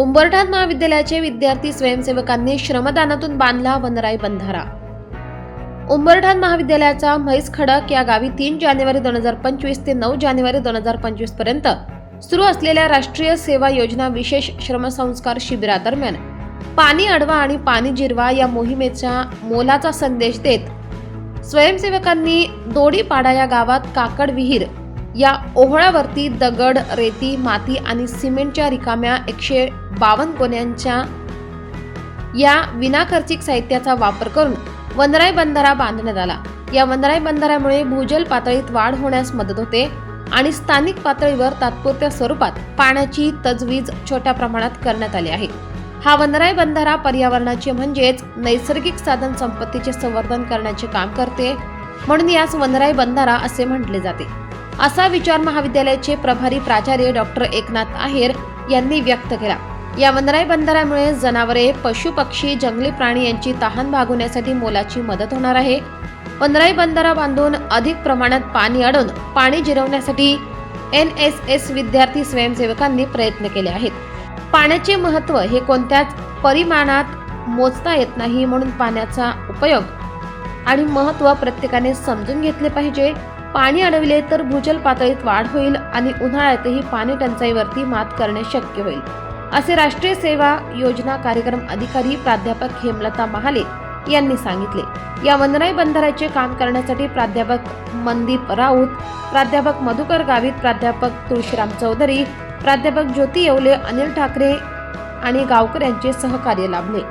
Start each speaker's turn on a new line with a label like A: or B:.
A: उंबरठाण महाविद्यालयाचे विद्यार्थी स्वयंसेवकांनी श्रमदानातून बांधला वनराई बंधारा. उंबरठाण महाविद्यालयाचा म्हैस खडक या गावी तीन जानेवारी दोन हजार पंचवीस ते नऊ जानेवारी दोन हजार पंचवीसपर्यंत सुरू असलेल्या राष्ट्रीय सेवा योजना विशेष श्रमसंस्कार शिबिरादरम्यान पाणी अडवा आणि पाणी जिरवा या मोहिमेचा मोलाचा संदेश देत स्वयंसेवकांनी दोडीपाडा या गावात काकड विहीर या ओहळावरती दगड रेती माती आणि सिमेंटच्या रिकाम्या एकशे बावन्न कोन्यांच्या या विनाखर्चिक साहित्याचा वापर करून वनराई बंधारा बांधण्यात आला. या वनराई बंधाऱ्यामुळे भूजल पातळीत वाढ होण्यास मदत होते आणि स्थानिक पातळीवर तात्पुरत्या स्वरूपात पाण्याची तजवीज छोट्या प्रमाणात करण्यात आली आहे. हा वनराई बंधारा पर्यावरणाचे म्हणजेच नैसर्गिक साधन संपत्तीचे संवर्धन करण्याचे काम करते म्हणून यास वनराई बंधारा असे म्हटले जाते. असा विचार महाविद्यालयाचे प्रभारी प्राचार्य डॉक्टर एकनाथ आहेर यांनी व्यक्त केला. या वनराई बंधाऱ्यामुळे जनावरे पशु पक्षी जंगली प्राणी यांची तहान भागवण्यासाठी मोलाची मदत होणार आहे. वनराई बंधारा बांधून अधिक प्रमाणात पाणी अडवून पाणी जिरवण्यासाठी एन एस एस विद्यार्थी स्वयंसेवकांनी प्रयत्न केले आहेत. पाण्याचे महत्त्व हे कोणत्याच परिमाणात मोजता येत नाही म्हणून पाण्याचा उपयोग आणि महत्त्व प्रत्येकाने समजून घेतले पाहिजे. पाणी अडविले तर भूजल पातळीत वाढ होईल आणि उन्हाळ्यातही पाणी टंचाईवरती मात करणे शक्य होईल. असे राष्ट्रीय सेवा योजना कार्यक्रम अधिकारी प्राध्यापक हेमलता महाले यांनी सांगितले. या वंदनाई बंधाऱ्याचे काम करण्यासाठी प्राध्यापक मनदीप राऊत प्राध्यापक मधुकर गावित प्राध्यापक तुळशीराम चौधरी प्राध्यापक ज्योती येवले अनिल ठाकरे आणि गावकर यांचे सहकार्य लाभले.